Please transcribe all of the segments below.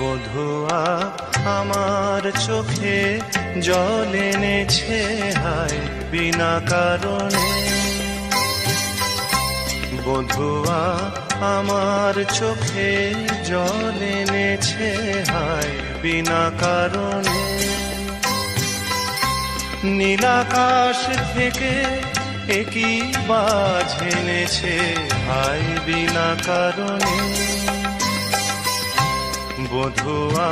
বধুয়া, আমার চোখে জল এনেছে, হায়, বিনা কারণে। বধুয়া, আমার চোখে জল এনেছে, হায়, বিনা কারণে। নীলাকাশ থেকে একই বাজ এনেছে, হায়, বিনা কারণে। বধুয়া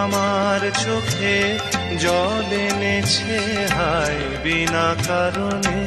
আমার চোখে জল এনেছে হায় বিনা কারণে।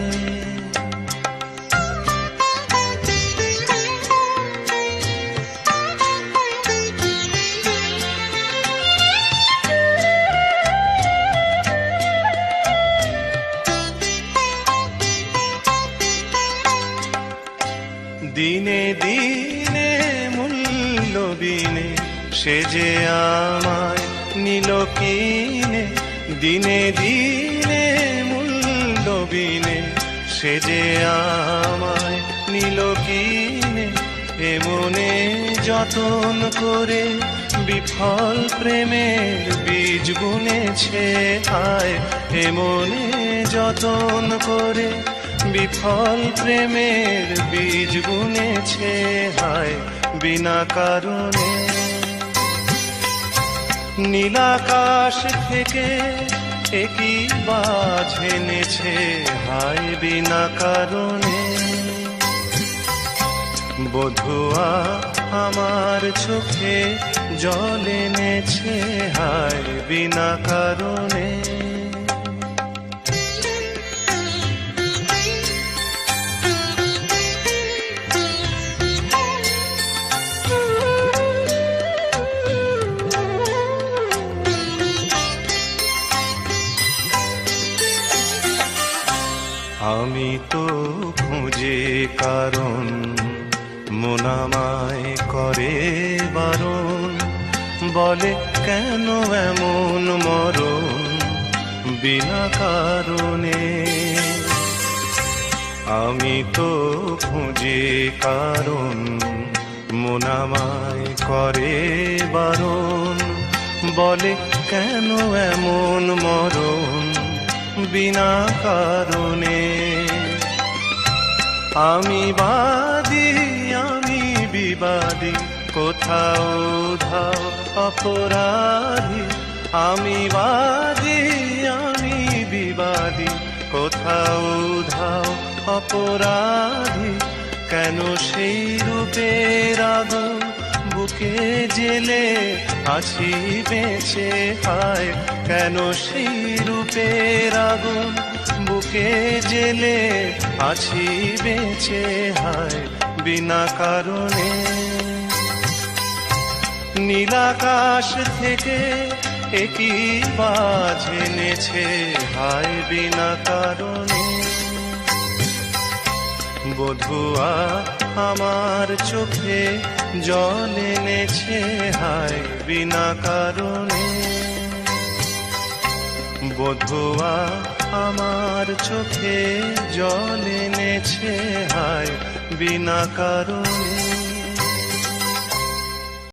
দিনে দিনে মূল্য বিনে সে যে আমায় নিল কিনে, দিনে দিনে মূল্য বিনে সে যে আমায় নিল কিনে এমনে যতন করে বিফল প্রেমের বীজ বুনেছে আয় এমনে যতন করে বিফল প্রেমের বীজ বুনেছে হায় বিনা কারণে নীলাকাশ থেকে একই বাজ এনেছে, হায় বিনা কারণে। বধুয়া আমার চোখে জল এনেছে হাই বিনা কারণে। আমি তো খুঁজে কারণ মোনামায় করে বারণ। বলে কেন এমন মরণ? বিনা কারণে। আমি তো খুঁজে কারণ মোনামায় করে বারণ। বলে কেন এমন মরণ? বিনা কারণে। আমি বাদী, আমি বিবাদী, কোথাও ধাও অপরাধী। আমি বাদী, আমি বিবাদী, কোথাও ধাও অপরাধী। কেন সেই রূপের আগুন বুকে জেলে আছি বেঁচে হায়, কেন সেই রূপের আগুন? বুকে জেলে আছি বেঁচে হায়, বিনা কারণে। নীলাকাশ থেকে একই বাজ এনেছে, হায় বিনা কারণে। বধুয়া আমার চোখে জল এনেছে, হায় বিনা কারণে। বধুয়া আমার চোখে জল এনেছে, হায় বিনা কারণে।